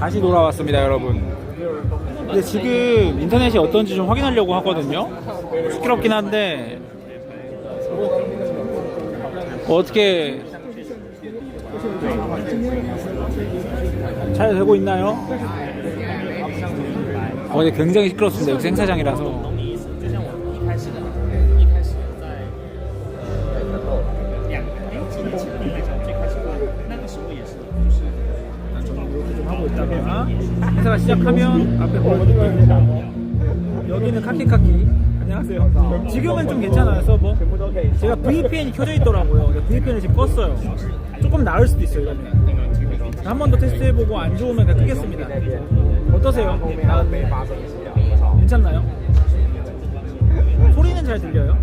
다시 돌아왔습니다, 여러분. 근데 지금 인터넷이 어떤지 좀 확인하려고 하거든요. 시끄럽긴 한데 뭐 어떻게 잘 되고 있나요? 어, 굉장히 시끄럽습니다. 여기 행사장이라서. 시작하면 앞에 어, 여기는 카키카키 안녕하세요 지금은 좀 괜찮아요 서버 제가 VPN이 켜져 있더라고요 VPN을 지금 껐어요 조금 나을 수도 있어요 이러면 한 번 더 테스트해보고 안 좋으면 그냥 끄겠습니다 어떠세요? 괜찮나요? 소리는 잘 들려요?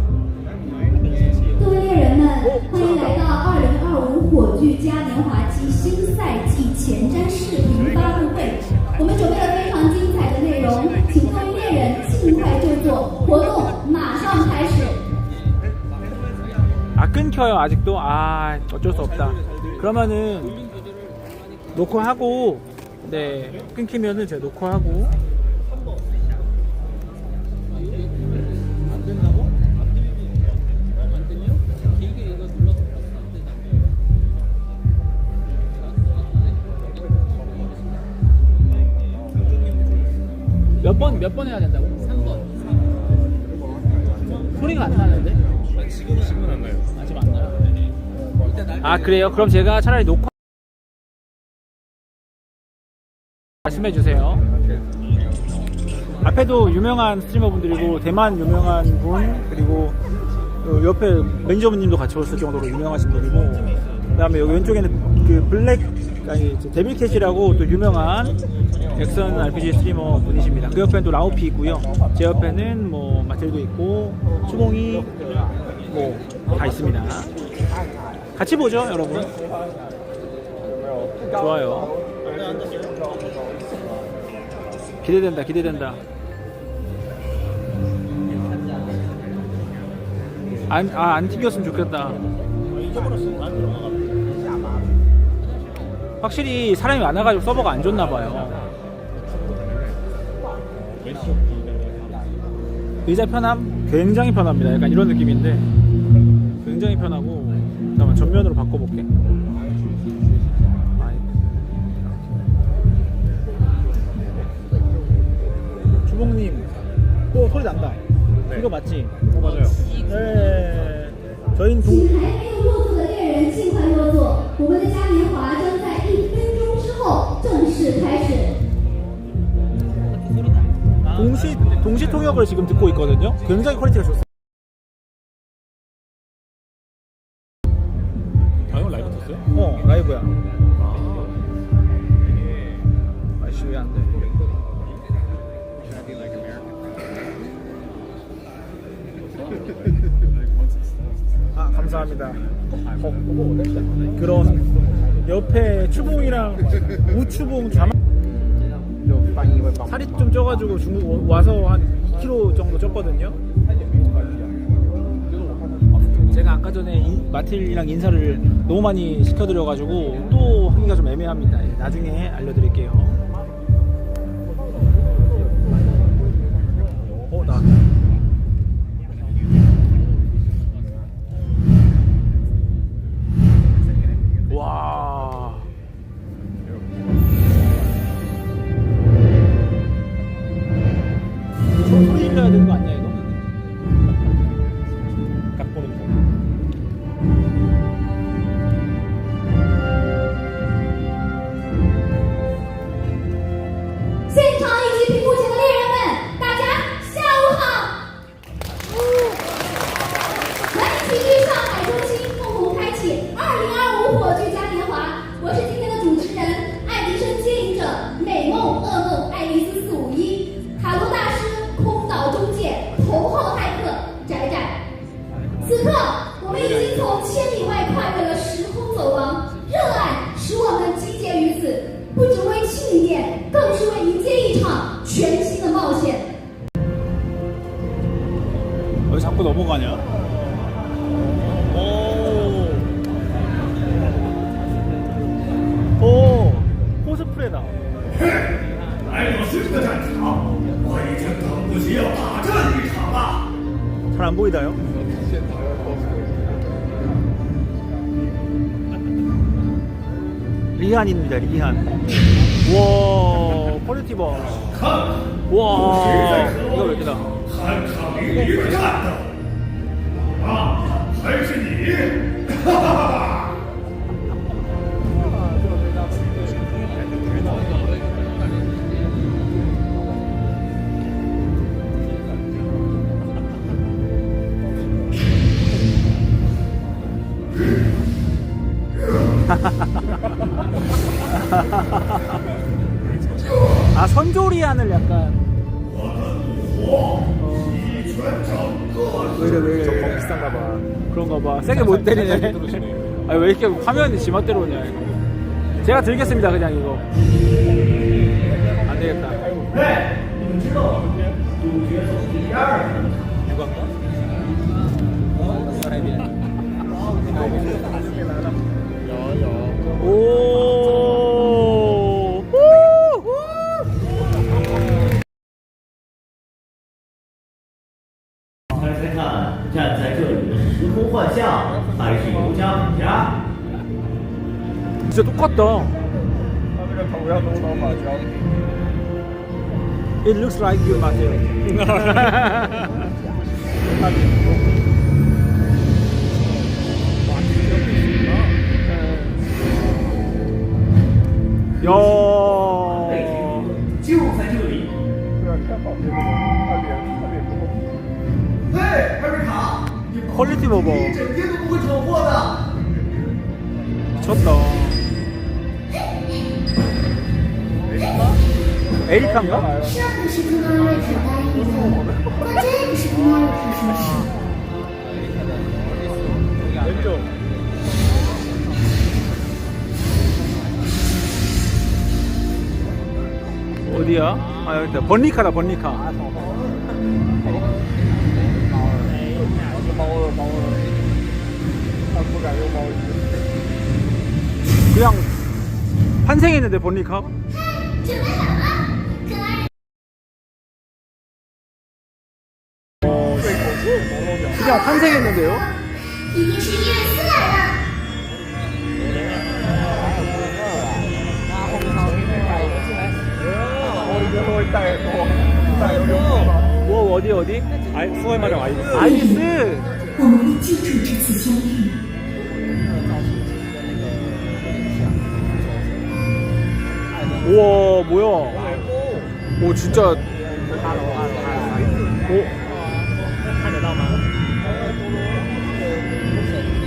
各位猎人们，欢迎来到二零二五火炬嘉年华暨新赛季前瞻视频发布会。 我们准备了非常精彩的内容，请各位猎人尽快就座，活动马上开始。 아 끊겨요 아직도 아 어쩔 수 없다 그러면은 녹화하고 네 끊기면은 제가 녹화하고 몇 번, 몇 번 해야 된다고? 3번. 소리가 안 나는데? 지금은 지금은 안 나요. 아, 지금 안 나요? 아, 그래요? 그럼 제가 차라리 녹화 말씀해 주세요. 앞에도 유명한 스트리머 분들이고 대만 유명한 분 그리고 그 옆에 매니저분님도 같이 오실 정도로 유명하신 분이고 그다음에 여기 왼쪽에는 그 블랙 아니 저 데빌캣이라고 또 유명한 액션 RPG 스트리머 분이십니다. 그 옆에는 또 라우피 있고요. 제 옆에는 뭐 마틸도 있고 추봉이 뭐 다 있습니다. 같이 보죠, 여러분. 좋아요. 기대된다, 기대된다. 안, 아, 안 튕겼으면 좋겠다. 확실히 사람이 많아가지고 서버가 안 좋나 봐요. 의자 편함? 굉장히 편합니다. 약간 이런 느낌인데. 굉장히 편하고. 잠깐만, 전면으로 바꿔볼게. 주봉님, 또 소리 난다. 이거 맞지? 어, 맞아요. 네. 저희는 동, 통역을 지금 듣고 있거든요. 굉장히 퀄리티가 좋습니다. 아, 형 라이브 떴어요? 어, 라이브야. 아이씨, 왜 안 돼? 아, 감사합니다. 어, 그런 옆에 추봉이랑 우추봉 자막 살이 좀 쪄가지고 중국 와서 한 2kg 정도 쪘거든요. 제가 아까 전에 인- 마틸이랑 인사를 너무 많이 시켜드려가지고 또 하기가 좀 애매합니다. 나중에 알려드릴게요. 왜 자꾸 넘어가냐? 오. 오. 코스프레다. 잘 안 보이다요? 리안입니다, 리안. 와, 퀄리티 봐. 와, 이거 왜 이렇게 나? 아, 한참이 이렇게 한다. 아, 알겠니? 하하하하. 아 선조리안을 약간 왜 이래, 왜 이래. 저 비싼가 봐. 그런가 봐. 세게 못 때리네. 아니, 왜 이렇게 화면이 지멋대로 오냐, 이거. 제가 들겠습니다, 그냥 이거. 안 되겠다. 오! 猜看，站在这里的时空幻象，还是尤加本家？这都搞懂。他们这头上都老马枪。It looks like you, Matthew. Yo! 就在这里。对啊，你看旁边那个，那脸。 퀄리티 봐봐. 좋다. 미쳤다. 에리카인가? 왼쪽. 어디야? 아 여기 있다. 번니카다 번니카 그냥 환생했는데, 번리카? 准备好了，跟阿瑞 그냥 환생했는데요? 一定是伊瑞斯来了。 뭐, 어디, 어디? 아이 수호의 마력 아이. 아이스! 我们会记住这次相遇。 우와, 뭐야. 오, 진짜. 오. 看得到吗？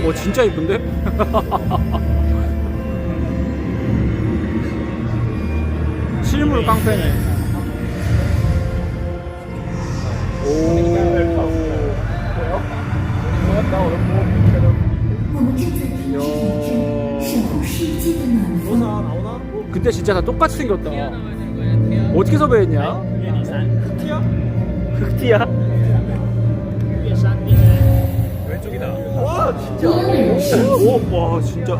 오, 진짜 이쁜데? 실물 깡패네. 오. 我 风。 그때 진짜 다 똑같이 생겼다. 어떻게 섭외했냐? 月底山， 흑티야? 月山， 왼쪽이다. 多人世 오, 와, 진짜.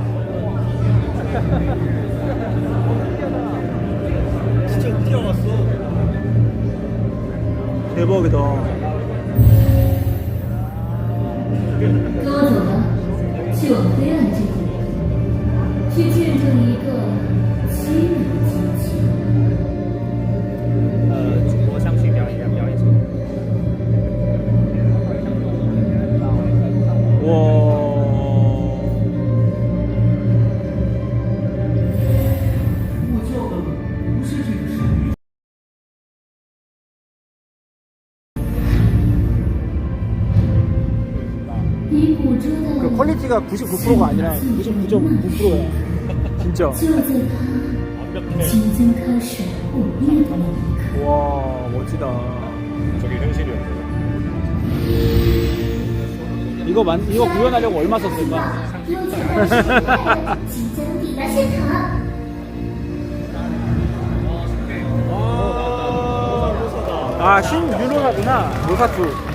진짜 뛰어갔어. 대박이다. 哥走了，去往黑暗之地，去见证一个 그 퀄리티가 99%가 아니라 99.9%야. 진짜. 와, 멋지다. 저게 현실이었어. 이거 만 이거 구현하려고 얼마 썼을까? 아, 신유로나구나. 로사투.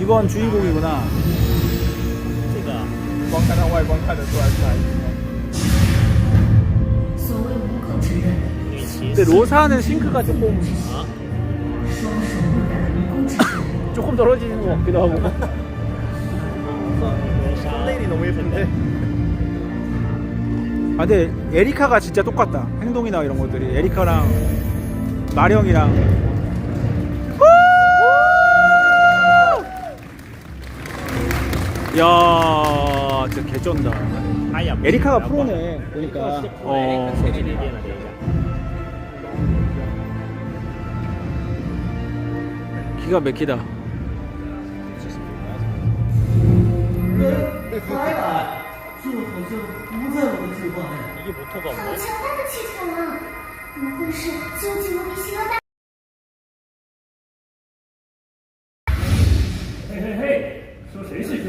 이번 주인공이구나. 这个啊光看它外观看得出来是哪一只。所谓无可指认，女骑 근데 로사는 싱크가 조금, 双手不染人工智能， 조금 떨어지는 것 같기도 하고. 썸네일이 너무 예쁜데. 아 근데 에리카가 진짜 똑같다. 행동이나 이런 것들이 에리카랑 마령이랑. 야, 진짜 개쩐다. 에리카가 프로네. 보니까. 어. 기가 막히다. 이게 모터가 없네.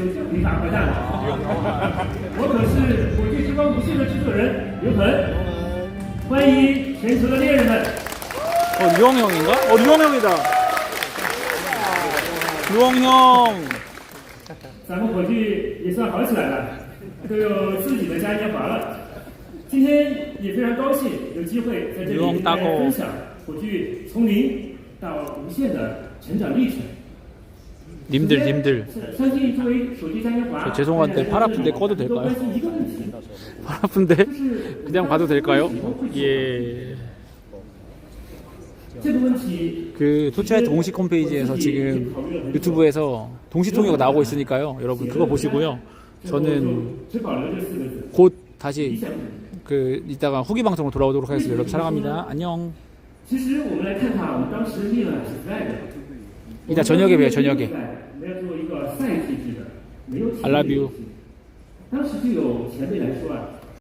说谁是究极无敌大坏蛋？我可是火炬之光不系的制作人刘恒，欢迎全球的猎人们。 어, 류엉 형인가? 어, 류엉 형이다. 류엉 형. 咱们火炬也算好起来了，都有自己的嘉年华了。今天也非常高兴有机会在这里跟大家分享火炬从零到无限的成长历程。 님들 님들 저 죄송한데 팔 아픈데 꺼도 될까요? 팔 아픈데 그냥 봐도 될까요? 예. 그 투차이트 공식 홈페이지에서 지금 유튜브에서 동시 통역 나오고 있으니까요. 여러분 그거 보시고요. 저는 곧 다시 그 이따가 후기 방송으로 돌아오도록 하겠습니다. 여러분 사랑합니다. 안녕. 이따 저녁에 봬요, 저녁에. 알라뷰.